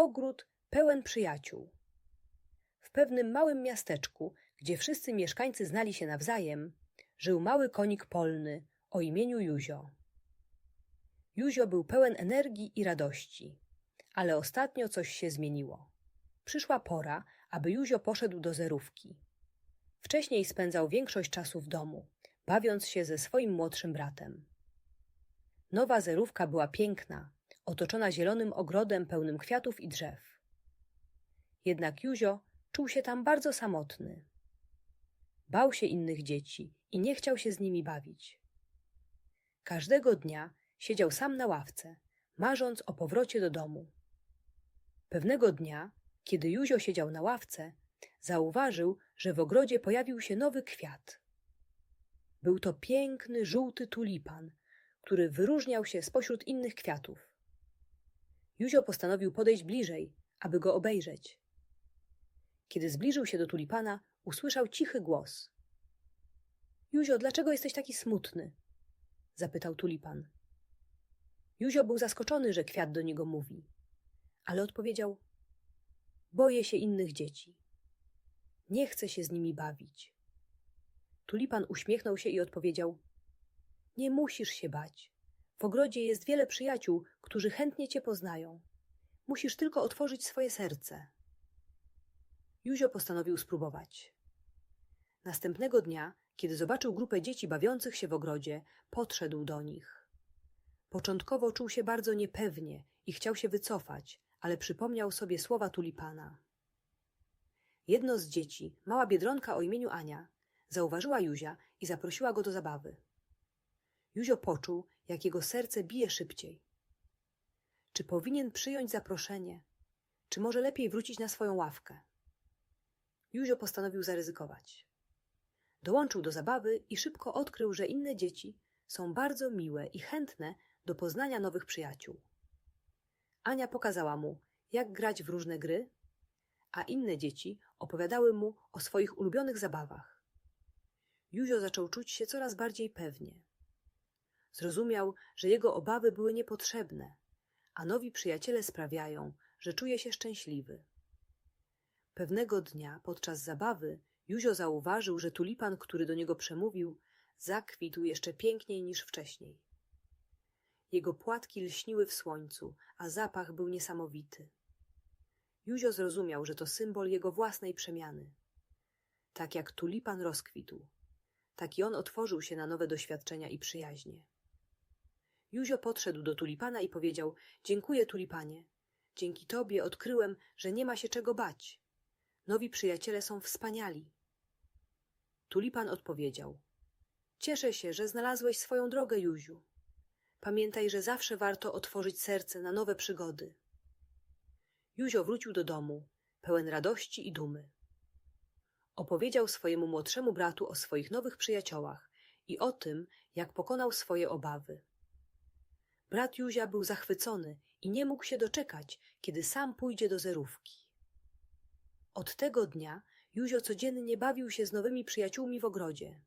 ogród pełen przyjaciół. W pewnym małym miasteczku, gdzie wszyscy mieszkańcy znali się nawzajem, żył mały konik polny o imieniu Juzio. Juzio był pełen energii i radości, ale ostatnio coś się zmieniło. Przyszła pora, aby Juzio poszedł do zerówki. Wcześniej spędzał większość czasu w domu, bawiąc się ze swoim młodszym bratem. Nowa zerówka była piękna, otoczona zielonym ogrodem pełnym kwiatów i drzew. Jednak Juzio czuł się tam bardzo samotny. Bał się innych dzieci i nie chciał się z nimi bawić. Każdego dnia siedział sam na ławce, marząc o powrocie do domu. Pewnego dnia, kiedy Juzio siedział na ławce, zauważył, że w ogrodzie pojawił się nowy kwiat. Był to piękny, żółty tulipan, który wyróżniał się spośród innych kwiatów. Juzio postanowił podejść bliżej, aby go obejrzeć. Kiedy zbliżył się do tulipana, usłyszał cichy głos. Juzio, dlaczego jesteś taki smutny? zapytał tulipan. Juzio był zaskoczony, że kwiat do niego mówi, ale odpowiedział: Boję się innych dzieci. Nie chcę się z nimi bawić. Tulipan uśmiechnął się i odpowiedział: Nie musisz się bać. W ogrodzie jest wiele przyjaciół, którzy chętnie cię poznają. Musisz tylko otworzyć swoje serce. Juzio postanowił spróbować. Następnego dnia, kiedy zobaczył grupę dzieci bawiących się w ogrodzie, podszedł do nich. Początkowo czuł się bardzo niepewnie i chciał się wycofać, ale przypomniał sobie słowa tulipana. Jedno z dzieci, mała biedronka o imieniu Ania, zauważyła Juzia i zaprosiła go do zabawy. Juzio poczuł, jak jego serce bije szybciej. Czy powinien przyjąć zaproszenie, czy może lepiej wrócić na swoją ławkę? Juzio postanowił zaryzykować. Dołączył do zabawy i szybko odkrył, że inne dzieci są bardzo miłe i chętne do poznania nowych przyjaciół. Ania pokazała mu, jak grać w różne gry, a inne dzieci opowiadały mu o swoich ulubionych zabawach. Juzio zaczął czuć się coraz bardziej pewnie. Zrozumiał, że jego obawy były niepotrzebne, a nowi przyjaciele sprawiają, że czuje się szczęśliwy. Pewnego dnia podczas zabawy Juzio zauważył, że tulipan, który do niego przemówił, zakwitł jeszcze piękniej niż wcześniej. Jego płatki lśniły w słońcu, a zapach był niesamowity. Juzio zrozumiał, że to symbol jego własnej przemiany. Tak jak tulipan rozkwitł, tak i on otworzył się na nowe doświadczenia i przyjaźnie. Juzio podszedł do tulipana i powiedział: Dziękuję, tulipanie. Dzięki tobie odkryłem, że nie ma się czego bać. Nowi przyjaciele są wspaniali. Tulipan odpowiedział: Cieszę się, że znalazłeś swoją drogę, Juziu. Pamiętaj, że zawsze warto otworzyć serce na nowe przygody. Juzio wrócił do domu, pełen radości i dumy. Opowiedział swojemu młodszemu bratu o swoich nowych przyjaciołach i o tym, jak pokonał swoje obawy. Brat Juzia był zachwycony i nie mógł się doczekać, kiedy sam pójdzie do zerówki. Od tego dnia Juzio codziennie bawił się z nowymi przyjaciółmi w ogrodzie.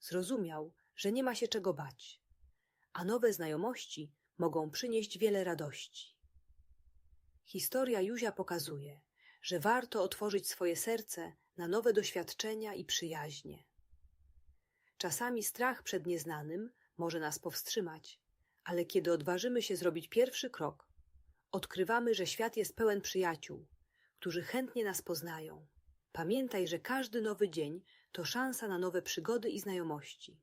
Zrozumiał, że nie ma się czego bać, a nowe znajomości mogą przynieść wiele radości. Historia Juzia pokazuje, że warto otworzyć swoje serce na nowe doświadczenia i przyjaźnie. Czasami strach przed nieznanym może nas powstrzymać, ale kiedy odważymy się zrobić pierwszy krok, odkrywamy, że świat jest pełen przyjaciół, którzy chętnie nas poznają. Pamiętaj, że każdy nowy dzień to szansa na nowe przygody i znajomości.